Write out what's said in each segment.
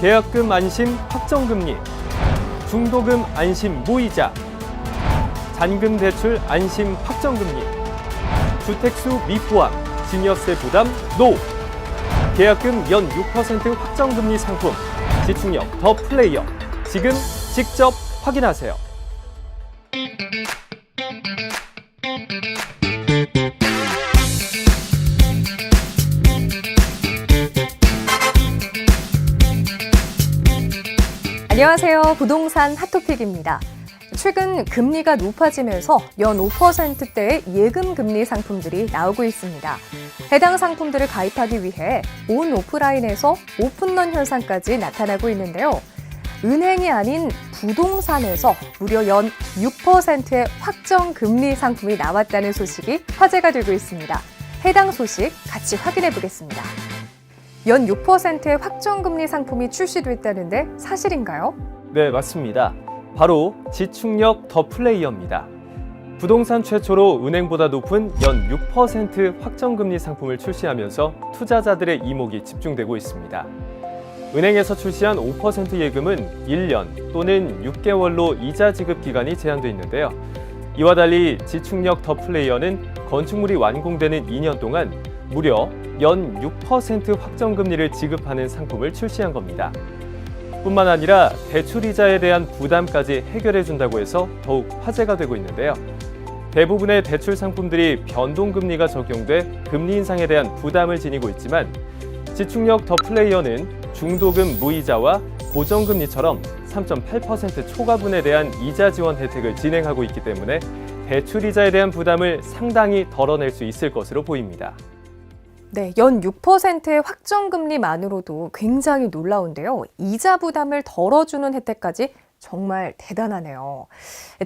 계약금 안심 확정금리, 중도금 안심 무이자, 잔금 대출 안심 확정금리, 주택수 미포함, 증여세 부담 노, 계약금 연 6% 확정금리 상품, 지축력 더 플레이어. 지금 직접 확인하세요. 안녕하세요. 부동산 핫토픽입니다. 최근 금리가 높아지면서 연 5%대의 예금 금리 상품들이 나오고 있습니다. 해당 상품들을 가입하기 위해 온 오프라인에서 오픈런 현상까지 나타나고 있는데요. 은행이 아닌 부동산에서 무려 연 6%의 확정 금리 상품이 나왔다는 소식이 화제가 되고 있습니다. 해당 소식 같이 확인해 보겠습니다. 연 6%의 확정금리 상품이 출시됐다는데 사실인가요? 네, 맞습니다. 바로 지축력 더 플레이어입니다. 부동산 최초로 은행보다 높은 연 6% 확정금리 상품을 출시하면서 투자자들의 이목이 집중되고 있습니다. 은행에서 출시한 5% 예금은 1년 또는 6개월로 이자 지급 기간이 제한돼 있는데요. 이와 달리 지축력 더 플레이어는 건축물이 완공되는 2년 동안 무려 연 6% 확정금리를 지급하는 상품을 출시한 겁니다. 뿐만 아니라 대출 이자에 대한 부담까지 해결해 준다고 해서 더욱 화제가 되고 있는데요. 대부분의 대출 상품들이 변동금리가 적용돼 금리 인상에 대한 부담을 지니고 있지만 지축력 더 플레이어는 중도금 무이자와 고정금리처럼 3.8% 초과분에 대한 이자 지원 혜택을 진행하고 있기 때문에 대출 이자에 대한 부담을 상당히 덜어낼 수 있을 것으로 보입니다. 네, 연 6%의 확정금리만으로도 굉장히 놀라운데요. 이자 부담을 덜어주는 혜택까지 정말 대단하네요.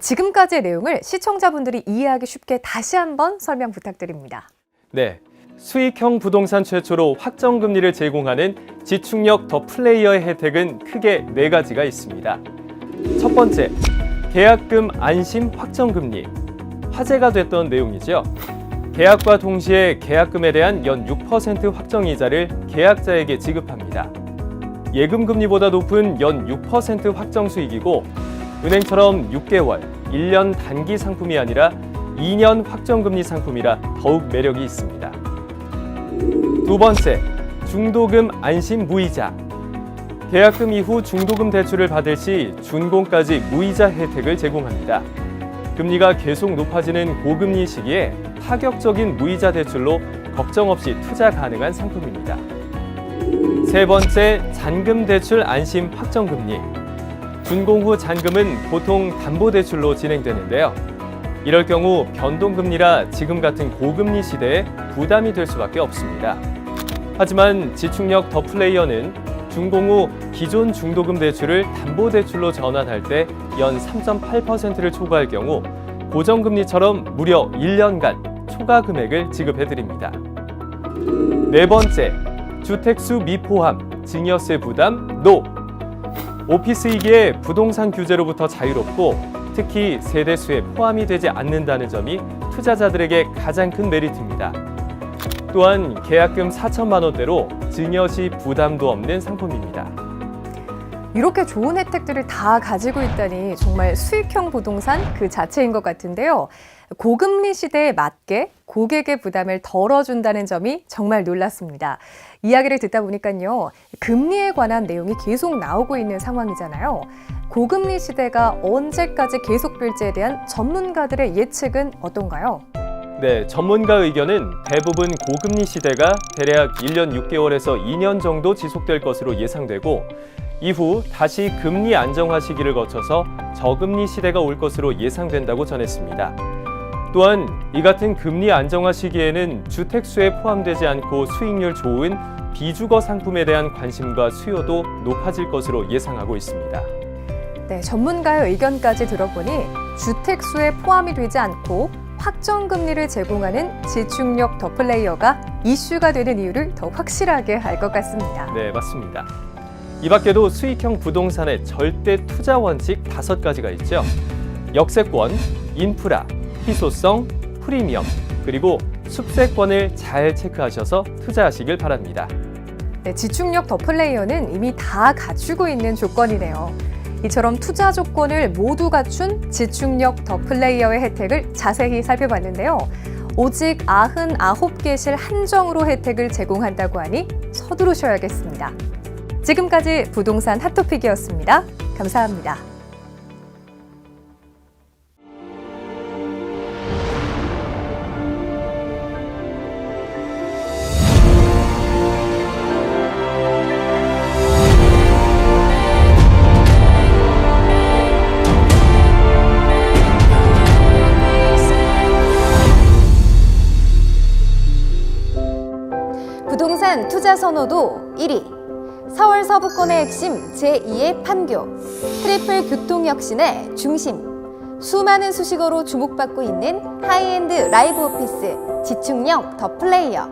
지금까지의 내용을 시청자분들이 이해하기 쉽게 다시 한번 설명 부탁드립니다. 네. 수익형 부동산 최초로 확정금리를 제공하는 지축력 더 플레이어의 혜택은 크게 네 가지가 있습니다. 첫 번째, 계약금 안심 확정금리. 화제가 됐던 내용이죠. 계약과 동시에 계약금에 대한 연 6% 확정 이자를 계약자에게 지급합니다. 예금 금리보다 높은 연 6% 확정 수익이고 은행처럼 6개월, 1년 단기 상품이 아니라 2년 확정 금리 상품이라 더욱 매력이 있습니다. 두 번째, 중도금 안심 무이자. 계약금 이후 중도금 대출을 받을 시 준공까지 무이자 혜택을 제공합니다. 금리가 계속 높아지는 고금리 시기에 파격적인 무이자 대출로 걱정 없이 투자 가능한 상품입니다. 세 번째, 잔금 대출 안심 확정 금리. 준공 후 잔금은 보통 담보 대출로 진행되는데요. 이럴 경우 변동 금리라 지금 같은 고금리 시대에 부담이 될 수밖에 없습니다. 하지만 지축력 더 플레이어는 준공 후 기존 중도금 대출을 담보 대출로 전환할 때 연 3.8%를 초과할 경우 고정금리처럼 무려 1년간 초과 금액을 지급해 드립니다. 네 번째, 주택수 미포함 증여세 부담 노. 오피스이기에 부동산 규제로부터 자유롭고 특히 세대수에 포함이 되지 않는다는 점이 투자자들에게 가장 큰 메리트입니다. 또한 계약금 4천만 원대로 증여 시 부담도 없는 상품입니다. 이렇게 좋은 혜택들을 다 가지고 있다니 정말 수익형 부동산 그 자체인 것 같은데요. 고금리 시대에 맞게 고객의 부담을 덜어준다는 점이 정말 놀랐습니다. 이야기를 듣다 보니까요. 금리에 관한 내용이 계속 나오고 있는 상황이잖아요. 고금리 시대가 언제까지 계속될지에 대한 전문가들의 예측은 어떤가요? 네, 전문가 의견은 대부분 고금리 시대가 대략 1년 6개월에서 2년 정도 지속될 것으로 예상되고 이후 다시 금리 안정화 시기를 거쳐서 저금리 시대가 올 것으로 예상된다고 전했습니다. 또한 이 같은 금리 안정화 시기에는 주택수에 포함되지 않고 수익률 좋은 비주거 상품에 대한 관심과 수요도 높아질 것으로 예상하고 있습니다. 네, 전문가의 의견까지 들어보니 주택수에 포함이 되지 않고 확정 금리를 제공하는 지축력 더 플레이어가 이슈가 되는 이유를 더 확실하게 알 것 같습니다. 네, 맞습니다. 이 밖에도 수익형 부동산의 절대 투자 원칙 다섯 가지가 있죠. 역세권, 인프라, 희소성, 프리미엄, 그리고 숲세권을 잘 체크하셔서 투자하시길 바랍니다. 네, 지축력 더 플레이어는 이미 다 갖추고 있는 조건이네요. 이처럼 투자 조건을 모두 갖춘 지축력 더 플레이어의 혜택을 자세히 살펴봤는데요. 오직 99개 실 한정으로 혜택을 제공한다고 하니 서두르셔야겠습니다. 지금까지 부동산 핫토픽이었습니다. 감사합니다. 부동산 투자 선호도 1위. 서울 서부권의 핵심 제2의 판교. 트리플 교통혁신의 중심. 수많은 수식어로 주목받고 있는 하이엔드 라이브 오피스 지축력 더 플레이어.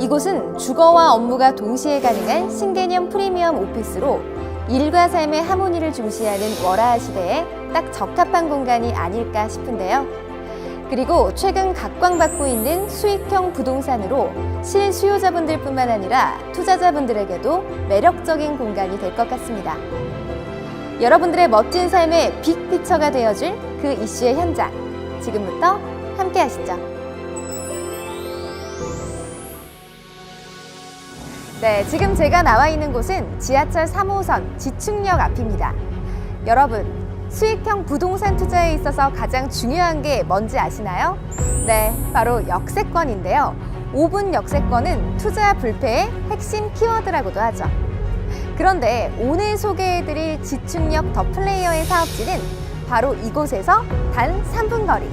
이곳은 주거와 업무가 동시에 가능한 신개념 프리미엄 오피스로 일과 삶의 하모니를 중시하는 월화 시대에 딱 적합한 공간이 아닐까 싶은데요. 그리고 최근 각광받고 있는 수익형 부동산으로 실수요자분들 뿐만 아니라 투자자분들에게도 매력적인 공간이 될 것 같습니다. 여러분들의 멋진 삶의 빅피처가 되어줄 그 이슈의 현장. 지금부터 함께 하시죠. 네, 지금 제가 나와 있는 곳은 지하철 3호선 지축역 앞입니다. 여러분, 수익형 부동산 투자에 있어서 가장 중요한 게 뭔지 아시나요? 네, 바로 역세권인데요. 5분 역세권은 투자 불패의 핵심 키워드라고도 하죠. 그런데 오늘 소개해드릴 지축력 더 플레이어의 사업지는 바로 이곳에서 단 3분 거리.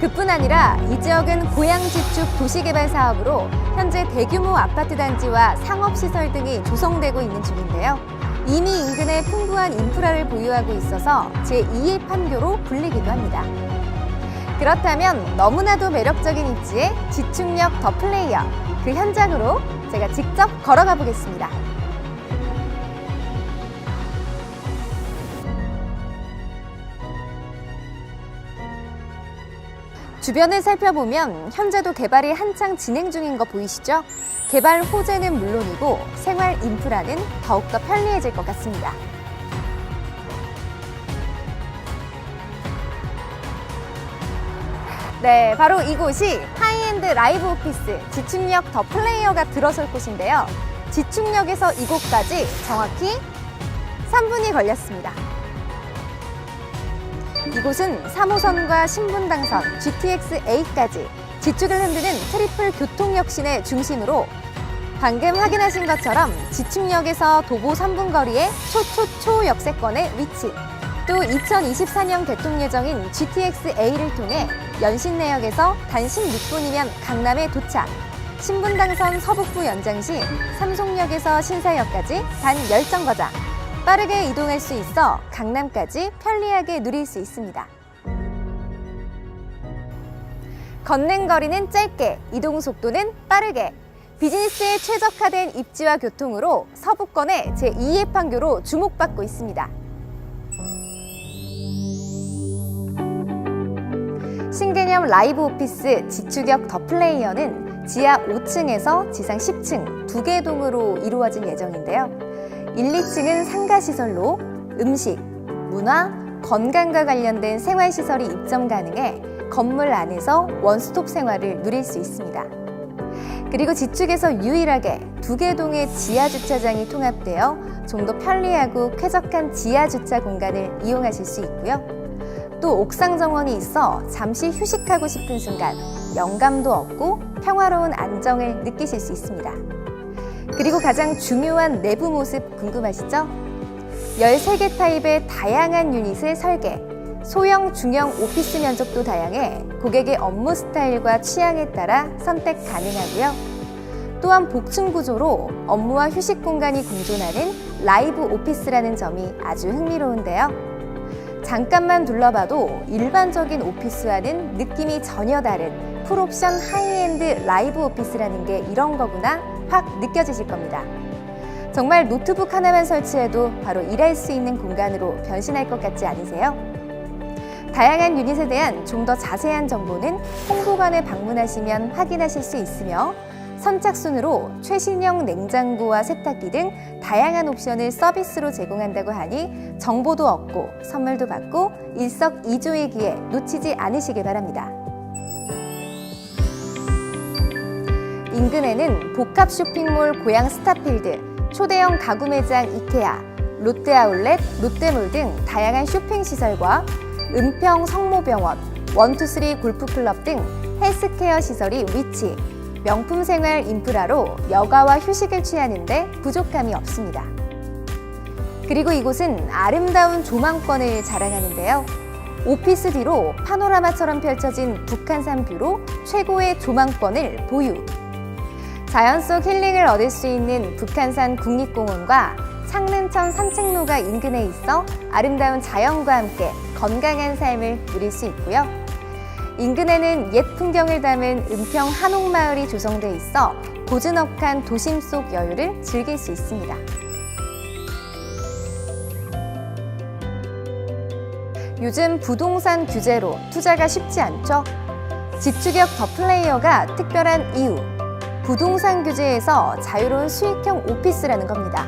그뿐 아니라 이 지역은 고양지축 도시개발 사업으로 현재 대규모 아파트 단지와 상업시설 등이 조성되고 있는 중인데요. 이미 인근에 풍부한 인프라를 보유하고 있어서 제2의 판교로 불리기도 합니다. 그렇다면 너무나도 매력적인 입지의 지축력 더 플레이어 그 현장으로 제가 직접 걸어가 보겠습니다. 주변을 살펴보면 현재도 개발이 한창 진행 중인 거 보이시죠? 개발 호재는 물론이고 생활 인프라는 더욱더 편리해질 것 같습니다. 네, 바로 이곳이 하이엔드 라이브 오피스 지축역 더 플레이어가 들어설 곳인데요. 지축역에서 이곳까지 정확히 3분이 걸렸습니다. 이곳은 3호선과 신분당선, GTX-A까지 지축을 흔드는 트리플 교통혁신의 중심으로 방금 확인하신 것처럼 지축역에서 도보 3분 거리의 초초초 역세권에 위치 또 2024년 개통 예정인 GTX-A를 통해 연신내역에서 단 16분이면 강남에 도착 신분당선 서북부 연장 시 삼송역에서 신사역까지 단 10정거장 빠르게 이동할 수 있어 강남까지 편리하게 누릴 수 있습니다. 걷는 거리는 짧게, 이동 속도는 빠르게. 비즈니스에 최적화된 입지와 교통으로 서부권의 제2의 판교로 주목받고 있습니다. 신개념 라이브 오피스 지축역 더 플레이어는 지하 5층에서 지상 10층 두 개 동으로 이루어질 예정인데요. 1, 2층은 상가시설로 음식, 문화, 건강과 관련된 생활시설이 입점 가능해 건물 안에서 원스톱 생활을 누릴 수 있습니다. 그리고 지축에서 유일하게 두 개 동의 지하 주차장이 통합되어 좀 더 편리하고 쾌적한 지하 주차 공간을 이용하실 수 있고요. 또 옥상 정원이 있어 잠시 휴식하고 싶은 순간 영감도 얻고 평화로운 안정을 느끼실 수 있습니다. 그리고 가장 중요한 내부 모습 궁금하시죠? 13개 타입의 다양한 유닛을 설계, 소형, 중형 오피스 면적도 다양해 고객의 업무 스타일과 취향에 따라 선택 가능하고요. 또한 복층 구조로 업무와 휴식 공간이 공존하는 라이브 오피스라는 점이 아주 흥미로운데요. 잠깐만 둘러봐도 일반적인 오피스와는 느낌이 전혀 다른 풀옵션 하이엔드 라이브 오피스라는 게 이런 거구나 확 느껴지실 겁니다. 정말 노트북 하나만 설치해도 바로 일할 수 있는 공간으로 변신할 것 같지 않으세요? 다양한 유닛에 대한 좀 더 자세한 정보는 홍보관에 방문하시면 확인하실 수 있으며 선착순으로 최신형 냉장고와 세탁기 등 다양한 옵션을 서비스로 제공한다고 하니 정보도 얻고 선물도 받고 일석이조의 기회 놓치지 않으시길 바랍니다. 인근에는 복합 쇼핑몰 고양 스타필드, 초대형 가구 매장 이케아, 롯데 아울렛, 롯데몰 등 다양한 쇼핑 시설과 은평 성모병원, 원투쓰리 골프클럽 등 헬스케어 시설이 위치, 명품 생활 인프라로 여가와 휴식을 취하는데 부족함이 없습니다. 그리고 이곳은 아름다운 조망권을 자랑하는데요. 오피스 뒤로 파노라마처럼 펼쳐진 북한산 뷰로 최고의 조망권을 보유. 자연 속 힐링을 얻을 수 있는 북한산 국립공원과 상른천 산책로가 인근에 있어 아름다운 자연과 함께 건강한 삶을 누릴 수 있고요. 인근에는 옛 풍경을 담은 은평 한옥마을이 조성돼 있어 고즈넉한 도심 속 여유를 즐길 수 있습니다. 요즘 부동산 규제로 투자가 쉽지 않죠? 지추격 더 플레이어가 특별한 이유. 부동산 규제에서 자유로운 수익형 오피스라는 겁니다.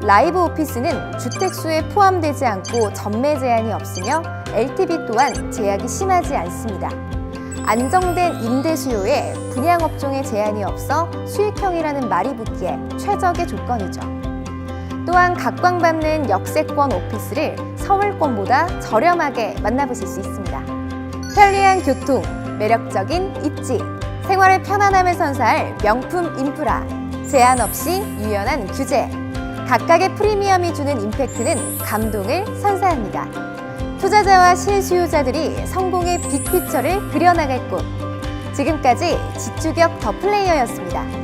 라이브 오피스는 주택수에 포함되지 않고 전매 제한이 없으며 LTV 또한 제약이 심하지 않습니다. 안정된 임대 수요에 분양업종에 제한이 없어 수익형이라는 말이 붙기에 최적의 조건이죠. 또한 각광받는 역세권 오피스를 서울권보다 저렴하게 만나보실 수 있습니다. 편리한 교통, 매력적인 입지, 생활의 편안함을 선사할 명품 인프라, 제한 없이 유연한 규제, 각각의 프리미엄이 주는 임팩트는 감동을 선사합니다. 투자자와 실수요자들이 성공의 빅피처를 그려나갈 곳. 지금까지 지추격 더 플레이어였습니다.